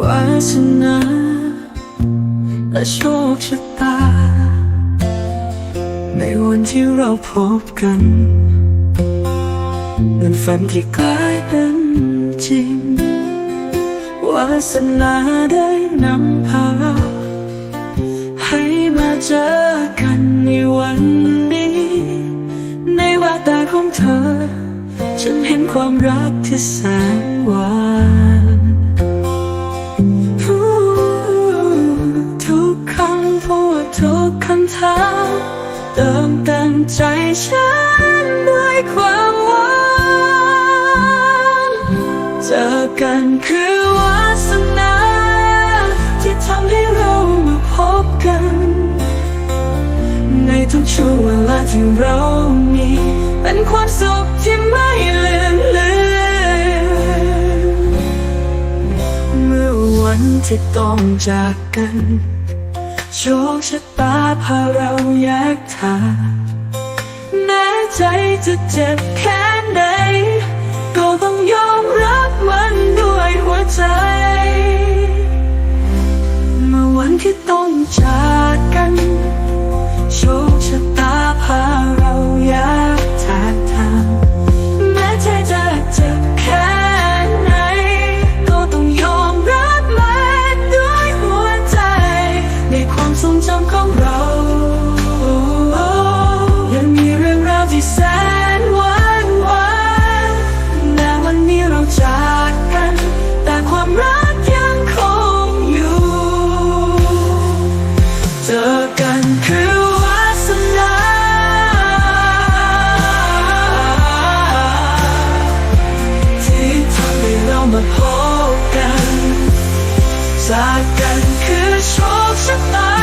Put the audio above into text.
วาสนาและโชคชะตา ในวันที่เราพบกันเป็นฝันที่กลายเป็นจริง วาสนาได้นำพา ให้มาเจอกันในวันนี้ ในแววตาของเธอ ฉันเห็นความรักที่แสนหวาน กคำถามเติมเต็มใจฉันด้วยความหวานเจอกันคือวาสนา ที่ทำให้เรามาพบกัน ในทุกช่วงเวลาที่เรามี เป็นความสุขที่ไม่ลือนเลือนเมื่อวันที่ต้องจากกัน โชคชะตาพาเราแยกทางแม้ใจจะเจ็บแค่ไหน ก็ต้องยอมรับมันด้วยหัวใจ มาพบกัน จากกันคือโชคชะตา